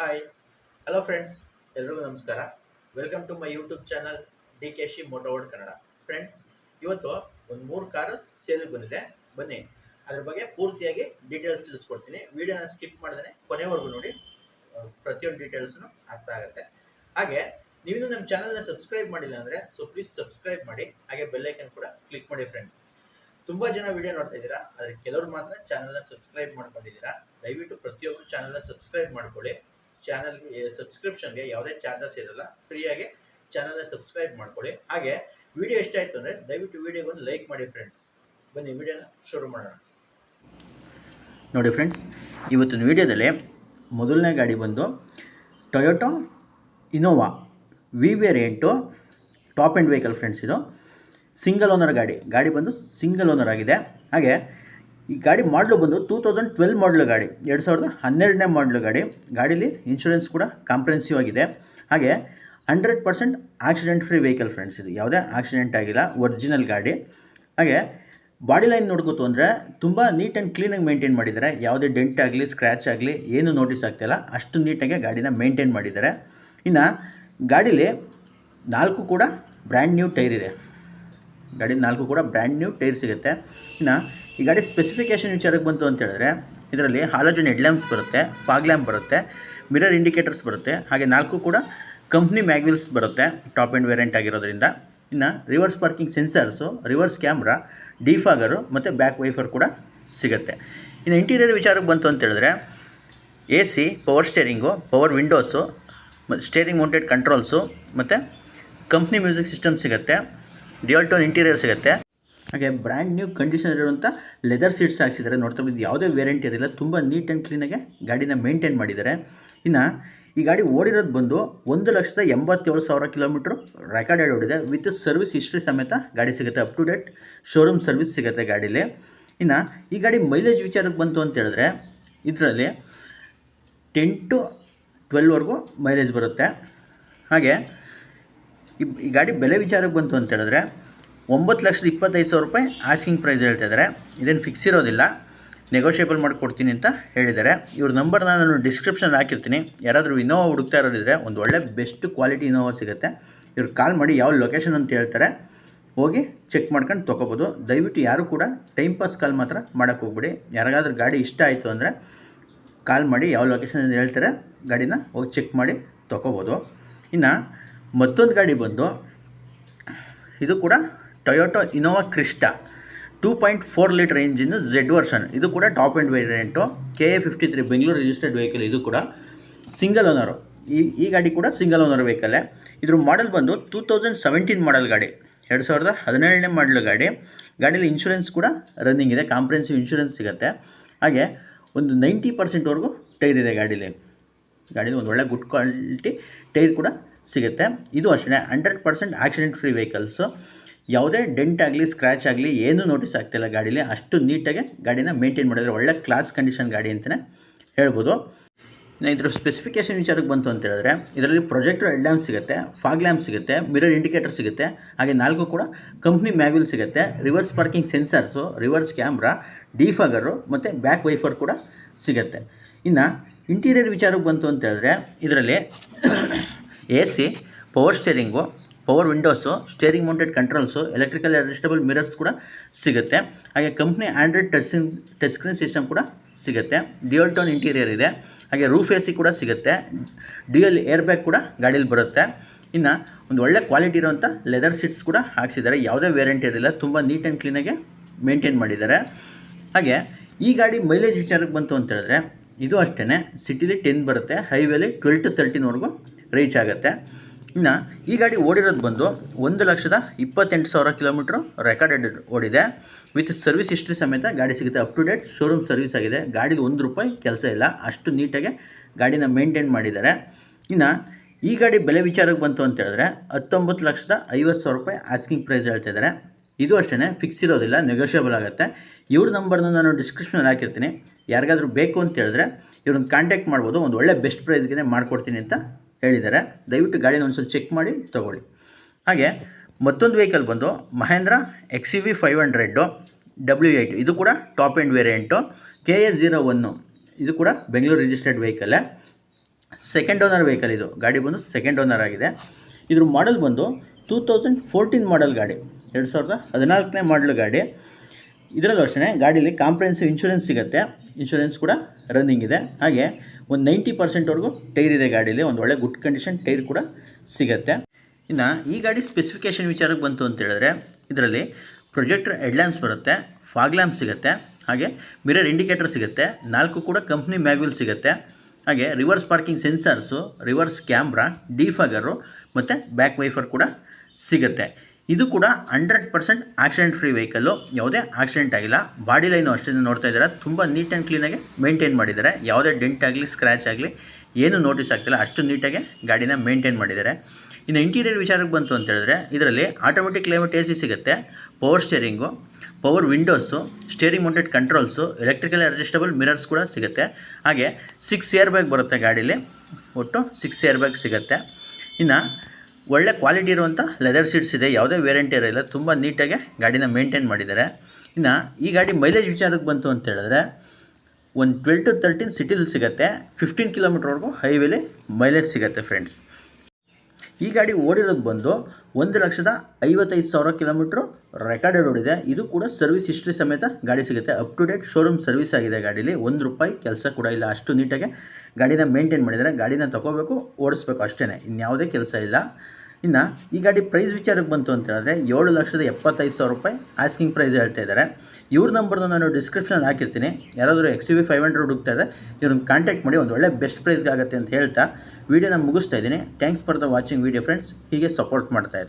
Hi hello friends ಎಲ್ರಿಗೂ ನಮಸ್ಕಾರ. Welcome to my YouTube channel D K she Motoworld Kannada friends ಇವತ್ತು ಒಂದು ಮೂರು ಕಾರು ಸೇಲಿಗೆ ಬಂದಿದೆ. ಬನ್ನಿ. ಅದ್ರ ಬಗ್ಗೆ ಪೂರ್ತಿಯಾಗಿ ಡೀಟೇಲ್ಸ್ ತಿಳಿಸ್ಕೊಡ್ತೀನಿ. ವಿಡಿಯೋನ ಸ್ಕಿಪ್ ಮಾಡಿದ್ರೆ ಕೊನೆವರೆಗೂ ನೋಡಿ. ಪ್ರತಿಯೊಂದು ಡೀಟೇಲ್ಸ್ನು ಅರ್ಥ ಆಗುತ್ತೆ. ಹಾಗೆ, ನೀವಿನ್ನೂ ನಮ್ಮ ಚಾನಲ್ನ ಸಬ್ಸ್ಕ್ರೈಬ್ ಮಾಡಿಲ್ಲ ಅಂದರೆ ಸೊ ಪ್ಲೀಸ್ ಸಬ್ಸ್ಕ್ರೈಬ್ ಮಾಡಿ. ಹಾಗೆ ಬೆಲ್ಲೈಕನ್ ಕೂಡ ಕ್ಲಿಕ್ ಮಾಡಿ ಫ್ರೆಂಡ್ಸ್ ತುಂಬ ಜನ ವಿಡಿಯೋ ನೋಡ್ತಾ ಇದ್ದೀರಾ, ಆದರೆ ಕೆಲವರು ಮಾತ್ರ ಚಾನಲ್ನ ಸಬ್ಸ್ಕ್ರೈಬ್ ಮಾಡ್ಕೊಂಡಿದ್ದೀರಾ. ದಯವಿಟ್ಟು ಪ್ರತಿಯೊಬ್ಬರು ಚಾನಲ್ನ ಸಬ್ಸ್ಕ್ರೈಬ್ ಮಾಡ್ಕೊಳ್ಳಿ. ಚಾನಲ್ಗೆ ಸಬ್ಸ್ಕ್ರಿಪ್ಷನ್ಗೆ ಯಾವುದೇ ಚಾರ್ಜಸ್ ಇರಲ್ಲ ಫ್ರೀಯಾಗಿ ಚಾನಲ್ನ ಸಬ್ಸ್ಕ್ರೈಬ್ ಮಾಡ್ಕೊಳ್ಳಿ. ಹಾಗೆ ವಿಡಿಯೋ ಇಷ್ಟ ಅಂದರೆ, ದಯವಿಟ್ಟು ವಿಡಿಯೋಗೆ ಒಂದು ಲೈಕ್ ಮಾಡಿ ಫ್ರೆಂಡ್ಸ್ ಬನ್ನಿ ವಿಡಿಯೋನ ಶುರು ಮಾಡೋಣ. ನೋಡಿ ಫ್ರೆಂಡ್ಸ್ ಇವತ್ತಿನ ವಿಡಿಯೋದಲ್ಲಿ ಮೊದಲನೇ ಗಾಡಿ ಬಂದು Toyota Innova V variant top end vehicle friends ಇದು. ಸಿಂಗಲ್ ಓನರ್ ಗಾಡಿ. ಗಾಡಿ ಬಂದು ಸಿಂಗಲ್ ಓನರ್ ಆಗಿದೆ. ಹಾಗೆ ಈ ಗಾಡಿ ಮಾಡಲು ಬಂದು ಟೂ ತೌಸಂಡ್ ಟ್ವೆಲ್ ಮಾಡಲು ಗಾಡಿ, ಎರಡು ಸಾವಿರದ ಹನ್ನೆರಡನೇ ಮಾಡಲು ಗಾಡಿ. ಗಾಡೀಲಿ ಇನ್ಶೂರೆನ್ಸ್ ಕೂಡ ಕಾಂಪ್ರೆನ್ಸಿವ್ ಆಗಿದೆ. ಹಾಗೆ hundred percent accident free vehicle friends ಇದು. ಯಾವುದೇ ಆಕ್ಸಿಡೆಂಟ್ ಆಗಿಲ್ಲ ಒರಿಜಿನಲ್ ಗಾಡಿ. ಹಾಗೆ ಬಾಡಿ ಲೈನ್ ನೋಡ್ಕೋತು ಅಂದರೆ ತುಂಬ ನೀಟ್ ಆ್ಯಂಡ್ ಕ್ಲೀನಾಗಿ ಮೇಂಟೈನ್ ಮಾಡಿದ್ದಾರೆ. ಯಾವುದೇ ಡೆಂಟ್ ಆಗಲಿ ಸ್ಕ್ರ್ಯಾಚ್ ಆಗಲಿ, ಏನು ನೋಟಿಸ್ ಆಗ್ತಿಲ್ಲ ಅಷ್ಟು ನೀಟಾಗಿ ಗಾಡಿನ ಮೇಂಟೈನ್ ಮಾಡಿದ್ದಾರೆ. ಇನ್ನು ಗಾಡೀಲಿ ನಾಲ್ಕು ಕೂಡ ಬ್ರ್ಯಾಂಡ್ ನ್ಯೂ ಟೈರ್ ಇದೆ. ಗಾಡಿ ನಾಲ್ಕು ಕೂಡ ಬ್ರ್ಯಾಂಡ್ ನ್ಯೂ ಟೈರ್ ಸಿಗುತ್ತೆ. ಇನ್ನು ಈ ಗಾಡಿ ಸ್ಪೆಸಿಫಿಕೇಷನ್ ವಿಚಾರಕ್ಕೆ ಬಂತು ಅಂತ ಹೇಳಿದ್ರೆ, ಇದರಲ್ಲಿ ಹಾಲೋಜನ್ ಹೆಡ್ ಲ್ಯಾಂಪ್ಸ್ ಬರುತ್ತೆ ಫಾಗ್ ಲ್ಯಾಂಪ್ ಬರುತ್ತೆ ಮಿರರ್ ಇಂಡಿಕೇಟರ್ಸ್ ಬರುತ್ತೆ, ಹಾಗೆ ನಾಲ್ಕು ಕೂಡ ಕಂಪ್ನಿ ಮ್ಯಾಗ್ವಿಲ್ಸ್ ಬರುತ್ತೆ ಟಾಪ್ ಆ್ಯಂಡ್ ವೇರಿಯಂಟ್ ಆಗಿರೋದ್ರಿಂದ. ಇನ್ನು reverse parking sensors reverse camera defogger ಮತ್ತು ಬ್ಯಾಕ್ ವೈಫರ್ ಕೂಡ ಸಿಗುತ್ತೆ. ಇನ್ನು ಇಂಟೀರಿಯರ್ ವಿಚಾರಕ್ಕೆ ಬಂತು ಅಂತ ಹೇಳಿದ್ರೆ A C power steering power windows ಮತ್ತು ಸ್ಟೇರಿಂಗ್ ಮೌಂಟೆಡ್ ಕಂಟ್ರೋಲ್ಸು ಮತ್ತು ಕಂಪ್ನಿ ಮ್ಯೂಸಿಕ್ ಸಿಸ್ಟಮ್ ಸಿಗುತ್ತೆ ಡಿಯಲ್ಟೋನ್ ಇಂಟೀರಿಯರ್ ಸಿಗುತ್ತೆ. ಹಾಗೆ ಬ್ರ್ಯಾಂಡ್ ನ್ಯೂ ಕಂಡೀಷನ್ ಇರುವಂಥ ಲೆದರ್ ಸೀಟ್ಸ್ ಹಾಕ್ಸಿದ್ದಾರೆ. ನೋಡ್ತಾ ಇದ್ದು ಯಾವುದೇ ವ್ಯಾರಂಟಿ ಇರಲಿಲ್ಲ. ತುಂಬ ನೀಟ್ ಆ್ಯಂಡ್ ಕ್ಲೀನಾಗೆ ಗಾಡಿನ ಮೇಂಟೈನ್ ಮಾಡಿದ್ದಾರೆ. ಇನ್ನು ಈ ಗಾಡಿ ಓಡಿರೋದು ಬಂದು ಒಂದು ಲಕ್ಷದ ಎಂಬತ್ತೇಳು ಸಾವಿರ ಕಿಲೋಮೀಟ್ರ್ ರೆಕಾರ್ಡೆಡ್ ಓಡಿದೆ. ವಿತ್ ಸರ್ವಿಸ್ ಹಿಸ್ಟ್ರಿ ಸಮೇತ ಗಾಡಿ ಸಿಗುತ್ತೆ up to date showroom service ಸಿಗುತ್ತೆ ಗಾಡೀಲಿ. ಇನ್ನು ಈ ಗಾಡಿ ಮೈಲೇಜ್ ವಿಚಾರಕ್ಕೆ ಬಂತು ಅಂತ ಹೇಳಿದ್ರೆ, ಇದರಲ್ಲಿ ಟೆನ್ ಟು ಟ್ವೆಲ್ವರೆಗೂ ಮೈಲೇಜ್ ಬರುತ್ತೆ. ಹಾಗೆ ಈ ಈ ಗಾಡಿ ಬೆಲೆ ವಿಚಾರಕ್ಕೆ ಬಂತು ಅಂತ ಹೇಳಿದ್ರೆ ಒಂಬತ್ತು ಲಕ್ಷದ ಇಪ್ಪತ್ತೈದು ಸಾವಿರ ರೂಪಾಯಿ ಆಸ್ಕಿಂಗ್ ಪ್ರೈಸ್ ಹೇಳ್ತಾ ಇದ್ದಾರೆ. ಇದೇನು ಫಿಕ್ಸ್ ಇರೋದಿಲ್ಲ. ನೆಗೋಷಿಯೇಬಲ್ ಮಾಡಿಕೊಡ್ತೀನಿ ಅಂತ ಹೇಳಿದ್ದಾರೆ. ಇವ್ರ ನಂಬರ್ನ ನಾನು ಡಿಸ್ಕ್ರಿಪ್ಷನ್ ಹಾಕಿರ್ತೀನಿ. ಯಾರಾದರೂ ಇನೋವಾ ಹುಡುಕ್ತಾ ಇರೋದಿದ್ರೆ ಒಂದು ಒಳ್ಳೆ ಬೆಸ್ಟ್ ಕ್ವಾಲಿಟಿ ಇನೋವಾ ಸಿಗುತ್ತೆ. ಇವ್ರು ಕಾಲ್ ಮಾಡಿ ಯಾವ ಲೊಕೇಶನ್ ಅಂತ ಹೇಳ್ತಾರೆ. ಹೋಗಿ ಚೆಕ್ ಮಾಡ್ಕೊಂಡು ತೊಗೋಬೋದು. ದಯವಿಟ್ಟು ಯಾರು ಕೂಡ ಟೈಮ್ ಪಾಸ್ ಕಾಲ್ ಮಾತ್ರ ಮಾಡೋಕ್ಕೆ ಹೋಗ್ಬಿಡಿ. ಯಾರಿಗಾದ್ರೂ ಗಾಡಿ ಇಷ್ಟ ಆಯಿತು ಅಂದರೆ ಕಾಲ್ ಮಾಡಿ ಯಾವ ಲೊಕೇಶನ್ ಅಂತ ಹೇಳ್ತಾರೆ, ಗಾಡಿನ ಹೋಗಿ ಚೆಕ್ ಮಾಡಿ ತೊಗೋಬೋದು. ಇನ್ನು ಮತ್ತೊಂದು ಗಾಡಿ ಬಂದು, ಇದು ಕೂಡ Toyota Innova Crysta two point four litre engine Z version ಇದು ಕೂಡ top end variant K A fifty three Bengaluru registered vehicle ಇದು ಕೂಡ ಸಿಂಗಲ್ ಓನರು ಈ ಈ ಗಾಡಿ ಕೂಡ ಸಿಂಗಲ್ ಓನರ್ ವೆಹಿಕಲ್ಲೇ ಇದ್ರ ಮಾಡೆಲ್ ಬಂದು ಟೂ ತೌಸಂಡ್ ಸೆವೆಂಟೀನ್ ಮಾಡೆಲ್ ಗಾಡಿ. ಎರಡು ಸಾವಿರದ ಹದಿನೇಳನೇ ಮಾಡಲ್ ಗಾಡಿ. ಗಾಡೀಲಿ ಇನ್ಶೂರೆನ್ಸ್ ಕೂಡ ರನ್ನಿಂಗ್ ಇದೆ ಕಾಂಪ್ರೆನ್ಸಿವ್ ಇನ್ಶೂರೆನ್ಸ್ ಸಿಗುತ್ತೆ. ಹಾಗೆ ಒಂದು ನೈಂಟಿ ಪರ್ಸೆಂಟ್ವರೆಗೂ ಟೈರ್ ಇದೆ ಗಾಡೀಲಿ. ಗಾಡೀಲಿ ಒಂದು ಒಳ್ಳೆ ಗುಡ್ ಕ್ವಾಲಿಟಿ ಟೈರ್ ಕೂಡ ಸಿಗುತ್ತೆ. ಇದು ಅಷ್ಟೇ hundred percent accident free vehicles ಯಾವುದೇ ಡೆಂಟ್ ಆಗಲಿ ಸ್ಕ್ರ್ಯಾಚ್ ಆಗಲಿ, ಏನೂ ನೋಟಿಸ್ ಆಗ್ತಿಲ್ಲ ಗಾಡೀಲಿ. ಅಷ್ಟು ನೀಟಾಗಿ ಗಾಡಿನ ಮೇಂಟೈನ್ ಮಾಡಿದ್ರೆ ಒಳ್ಳೆ ಕ್ಲಾಸ್ ಕಂಡೀಷನ್ ಗಾಡಿ ಅಂತಲೇ ಹೇಳ್ಬೋದು. ಇನ್ನು ಇದ್ರ ಸ್ಪೆಸಿಫಿಕೇಷನ್ ವಿಚಾರಕ್ಕೆ ಬಂತು ಅಂತ ಹೇಳಿದ್ರೆ, ಇದರಲ್ಲಿ ಪ್ರೊಜೆಕ್ಟರ್ ಎಲ್ ಲ್ಯಾಂಪ್ ಸಿಗುತ್ತೆ ಫಾಗ್ ಲ್ಯಾಂಪ್ ಸಿಗುತ್ತೆ ಮಿರರ್ ಇಂಡಿಕೇಟರ್ ಸಿಗುತ್ತೆ, ಹಾಗೆ ನಾಲ್ಕು ಕೂಡ ಕಂಪ್ನಿ ಮ್ಯಾಗ್ವಿಲ್ ಸಿಗುತ್ತೆ reverse parking sensors reverse camera defogger ಮತ್ತು ಬ್ಯಾಕ್ ವೈಫರ್ ಕೂಡ ಸಿಗುತ್ತೆ. ಇನ್ನು ಇಂಟೀರಿಯರ್ ವಿಚಾರಕ್ಕೆ ಬಂತು ಅಂತ ಹೇಳಿದ್ರೆ, ಇದರಲ್ಲಿ A C power steering power windows steering mounted controls electrical adjustable mirrors ಕೂಡ ಸಿಗುತ್ತೆ. ಹಾಗೆ company android touch touch screen system ಕೂಡ ಸಿಗುತ್ತೆ. ಡಿಯಲ್ ಟೋನ್ ಇಂಟೀರಿಯರ್ ಇದೆ. ಹಾಗೆ ರೂಫ್ ಎ ಕೂಡ ಸಿಗುತ್ತೆ. ಡಿಯಲ್ ಏರ್ ಬ್ಯಾಗ್ ಕೂಡ ಗಾಡೀಲಿ ಬರುತ್ತೆ. ಇನ್ನು ಒಂದು ಒಳ್ಳೆ ಕ್ವಾಲಿಟಿ ಇರೋವಂಥ ಲೆದರ್ ಸೀಟ್ಸ್ ಕೂಡ ಹಾಕ್ಸಿದ್ದಾರೆ. ಯಾವುದೇ ವೇರಿಯಂಟ್ ಇರಲಿಲ್ಲ. ತುಂಬ ನೀಟ್ ಆ್ಯಂಡ್ ಕ್ಲೀನಾಗೆ ಮೇಂಟೈನ್ ಮಾಡಿದ್ದಾರೆ. ಹಾಗೆ ಈ ಗಾಡಿ ಮೈಲೇಜ್ ವಿಚಾರಕ್ಕೆ ಬಂತು ಅಂತ ಹೇಳಿದ್ರೆ ಇದು ಅಷ್ಟೇ ಸಿಟಿಲಿ ಟೆನ್ ಬರುತ್ತೆ. ಹೈವೇಲಿ ಟ್ವೆಲ್ ಟು ತರ್ಟಿನವರೆಗೂ ರೀಚ್ ಆಗುತ್ತೆ. ಇನ್ನು ಈ ಗಾಡಿ ಓಡಿರೋದು ಬಂದು ಒಂದು ಲಕ್ಷದ ಇಪ್ಪತ್ತೆಂಟು ಸಾವಿರ ಕಿಲೋಮೀಟ್ರು ರೆಕಾರ್ಡೆಡ್ ಓಡಿದೆ. ವಿತ್ ಸರ್ವಿಸ್ ಹಿಸ್ಟ್ರಿ ಸಮೇತ ಗಾಡಿ ಸಿಗುತ್ತೆ up to date showroom service ಆಗಿದೆ. ಗಾಡಿಗೆ ಒಂದು ರೂಪಾಯಿ ಕೆಲಸ ಇಲ್ಲ. ಅಷ್ಟು ನೀಟಾಗಿ ಗಾಡಿನ ಮೇಂಟೈನ್ ಮಾಡಿದ್ದಾರೆ. ಇನ್ನು ಈ ಗಾಡಿ ಬೆಲೆ ವಿಚಾರಕ್ಕೆ ಬಂತು ಅಂತ ಹೇಳಿದ್ರೆ ಹತ್ತೊಂಬತ್ತು ಲಕ್ಷದ ಐವತ್ತು ಸಾವಿರ ರೂಪಾಯಿ ಆಸ್ಕಿಂಗ್ ಪ್ರೈಸ್ ಹೇಳ್ತಾ ಇದ್ದಾರೆ. ಇದು ಅಷ್ಟೇ ಫಿಕ್ಸ್ ಇರೋದಿಲ್ಲ ನೆಗೋಷಿಯಬಲ್ ಆಗುತ್ತೆ. ಇವ್ರ ನಂಬರ್ನ ನಾನು ಡಿಸ್ಕ್ರಿಪ್ಷನಲ್ಲಿ ಹಾಕಿರ್ತೀನಿ. ಯಾರಿಗಾದರೂ ಬೇಕು ಅಂತ ಹೇಳಿದ್ರೆ ಇವ್ರನ್ನ ಕಾಂಟ್ಯಾಕ್ಟ್ ಮಾಡ್ಬೋದು. ಒಂದು ಒಳ್ಳೆ ಬೆಸ್ಟ್ ಪ್ರೈಸ್ಗೆ ಮಾಡಿಕೊಡ್ತೀನಿ ಅಂತ ಹೇಳಿದ್ದಾರೆ. ದಯವಿಟ್ಟು ಗಾಡಿನ ಒಂದ್ಸಲ ಚೆಕ್ ಮಾಡಿ ತೊಗೊಳ್ಳಿ. ಹಾಗೆ ಮತ್ತೊಂದು ವೆಹಿಕಲ್ ಬಂದು Mahindra X V five hundred W eight ಇದು ಕೂಡ top end variant K A zero one ಇದು ಕೂಡ ಬೆಂಗಳೂರು ರಿಜಿಸ್ಟರ್ಡ್ ವೆಹಿಕಲ್ಲೇ ಸೆಕೆಂಡ್ ಓನರ್ ವೆಹಿಕಲ್ ಇದು. ಗಾಡಿ ಬಂದು ಸೆಕೆಂಡ್ ಓನರ್ ಆಗಿದೆ. ಇದ್ರ ಮಾಡೆಲ್ ಬಂದು ಟೂ ತೌಸಂಡ್ ಫೋರ್ಟೀನ್ ಮಾಡೆಲ್ ಗಾಡಿ. ಎರಡು ಸಾವಿರದ ಹದಿನಾಲ್ಕನೇ ಮಾಡಲ್ ಗಾಡಿ. ಇದರಲ್ಲೂ ಅಷ್ಟೇ ಗಾಡೀಲಿ ಕಾಂಪ್ರೆನ್ಸಿವ್ ಇನ್ಶೂರೆನ್ಸ್ ಸಿಗುತ್ತೆ. ಇನ್ಶೂರೆನ್ಸ್ ಕೂಡ ರನ್ನಿಂಗ್ ಇದೆ. ಹಾಗೆ ಒಂದು ನೈಂಟಿ ಪರ್ಸೆಂಟ್ವರೆಗೂ ಟೈರ್ ಇದೆ ಗಾಡೀಲಿ, ಒಂದು ಒಳ್ಳೆ ಗುಡ್ ಕಂಡೀಷನ್ ಟೈರ್ ಕೂಡ ಸಿಗುತ್ತೆ. ಇನ್ನು ಈ ಗಾಡಿ ಸ್ಪೆಸಿಫಿಕೇಷನ್ ವಿಚಾರಕ್ಕೆ ಬಂತು ಅಂತ ಹೇಳಿದ್ರೆ, ಇದರಲ್ಲಿ ಪ್ರೊಜೆಕ್ಟರ್ ಹೆಡ್ಲ್ಯಾಂಪ್ಸ್ ಬರುತ್ತೆ ಫಾಗ್ ಲ್ಯಾಂಪ್ ಸಿಗುತ್ತೆ, ಹಾಗೆ ಮಿರರ್ ಇಂಡಿಕೇಟರ್ ಸಿಗುತ್ತೆ, ನಾಲ್ಕು ಕೂಡ ಕಂಪ್ನಿ ಮ್ಯಾಗ್ವಿಲ್ ಸಿಗುತ್ತೆ. ಹಾಗೆ reverse parking sensors reverse camera defogger ಮತ್ತು ಬ್ಯಾಕ್ ವೈಫರ್ ಕೂಡ ಸಿಗುತ್ತೆ. ಇದು ಕೂಡ hundred percent accident free vehicle ಯಾವುದೇ ಆಕ್ಸಿಡೆಂಟ್ ಆಗಿಲ್ಲ. ಬಾಡಿ ಲೈನು ಅಷ್ಟೇ ನೋಡ್ತಾ ಇದ್ದೀರಾ. ತುಂಬ ನೀಟ್ ಆ್ಯಂಡ್ ಕ್ಲೀನಾಗಿ ಮೇಂಟೈನ್ ಮಾಡಿದ್ದಾರೆ. ಯಾವುದೇ ಡೆಂಟ್ ಆಗಲಿ ಸ್ಕ್ರ್ಯಾಚ್ ಆಗಲಿ, ಏನು ನೋಟಿಸ್ ಆಗ್ತಿಲ್ಲ. ಅಷ್ಟು ನೀಟಾಗಿ ಗಾಡಿನ ಮೇಂಟೈನ್ ಮಾಡಿದ್ದಾರೆ. ಇನ್ನು ಇಂಟೀರಿಯರ್ ವಿಚಾರಕ್ಕೆ ಬಂತು ಅಂತ ಹೇಳಿದ್ರೆ, ಇದರಲ್ಲಿ ಆಟೋಮೆಟಿಕ್ ಕ್ಲೈಮೇಟ್ ಎ ಸಿ ಸಿಗುತ್ತೆ. Power steering power windows steering mounted controls electrical adjustable mirrors ಕೂಡ ಸಿಗುತ್ತೆ. ಹಾಗೆ ಸಿಕ್ಸ್ ಇಯರ್ ಬ್ಯಾಗ್ ಬರುತ್ತೆ ಗಾಡೀಲಿ. ಒಟ್ಟು ಸಿಕ್ಸ್ ಇಯರ್ ಬ್ಯಾಗ್ ಸಿಗುತ್ತೆ. ಇನ್ನು ಒಳ್ಳೆ ಕ್ವಾಲಿಟಿ ಇರುವಂಥ ಲೆದರ್ ಸೀಟ್ಸ್ ಇದೆ. ಯಾವುದೇ ವೇರಿಯಂಟ್ ಇರೋಲ್ಲ. ತುಂಬ ನೀಟಾಗಿ ಗಾಡಿನ ಮೇಂಟೈನ್ ಮಾಡಿದ್ದಾರೆ. ಇನ್ನು ಈ ಗಾಡಿ ಮೈಲೇಜ್ ವಿಚಾರಕ್ಕೆ ಬಂತು ಅಂತ ಹೇಳಿದ್ರೆ, ಒಂದು ಟ್ವೆಲ್ ಟು ತರ್ಟೀನ್ ಸಿಟಿಲಿ ಸಿಗುತ್ತೆ. ಫಿಫ್ಟೀನ್ ಕಿಲೋಮೀಟ್ರ್ವರೆಗೂ ಹೈವೇಲಿ ಮೈಲೇಜ್ ಸಿಗುತ್ತೆ ಫ್ರೆಂಡ್ಸ್ ಈ ಗಾಡಿ ಓಡಿರೋದು ಬಂದು ಒಂದು ಲಕ್ಷದ ಐವತ್ತೈದು ಸಾವಿರ ಕಿಲೋಮೀಟ್ರು ರೆಕಾರ್ಡೆಡ್ ಓಡಿದೆ ಇದು ಕೂಡ ಸರ್ವಿಸ್ ಹಿಸ್ಟ್ರಿ ಸಮೇತ ಗಾಡಿ ಸಿಗುತ್ತೆ. Up to date showroom service ಆಗಿದೆ ಗಾಡೀಲಿ. ಒಂದು ರೂಪಾಯಿ ಕೆಲಸ ಕೂಡ ಇಲ್ಲ. ಅಷ್ಟು ನೀಟಾಗಿ ಗಾಡಿನ ಮೇಂಟೈನ್ ಮಾಡಿದರೆ ಗಾಡಿನ ತೊಗೋಬೇಕು, ಓಡಿಸ್ಬೇಕು ಅಷ್ಟೇ ಇನ್ಯಾವುದೇ ಕೆಲಸ ಇಲ್ಲ. ಇನ್ನು ಈ ಗಾಡಿ ಪ್ರೈಸ್ ವಿಚಾರಕ್ಕೆ ಬಂತು ಅಂತ ಹೇಳಿದ್ರೆ ಏಳು ಲಕ್ಷದ ಎಪ್ಪತ್ತೈದು ಸಾವಿರ ರೂಪಾಯಿ ಆಸ್ಕಿಂಗ್ ಪ್ರೈಸ್ ಹೇಳ್ತಾ ಇದ್ದಾರೆ. ಇವ್ರ ನಂಬರ್ನ ನಾನು ಡಿಸ್ಕ್ರಿಪ್ಷನ್ ಹಾಕಿರ್ತೀನಿ. ಯಾರಾದರೂ ಎಕ್ಸ್ ವಿ ಫೈವ್ ಹಂಡ್ರೆಡ್ ಹುಡುಕ್ತಾ ಇದ್ದರೆ ಇವ್ರನ್ನ ಕಾಂಟ್ಯಾಕ್ಟ್ ಮಾಡಿ ಒಂದು ಒಳ್ಳೆ ಬೆಸ್ಟ್ ಪ್ರೈಸ್ಗೆ ಆಗುತ್ತೆ ಅಂತ ಹೇಳ್ತಾ ವೀಡಿಯೋನ ಮುಗಿಸ್ತಾ ಇದ್ದೀನಿ. Thanks for the watching video friends ಹೀಗೆ ಸಪೋರ್ಟ್ ಮಾಡ್ತಾ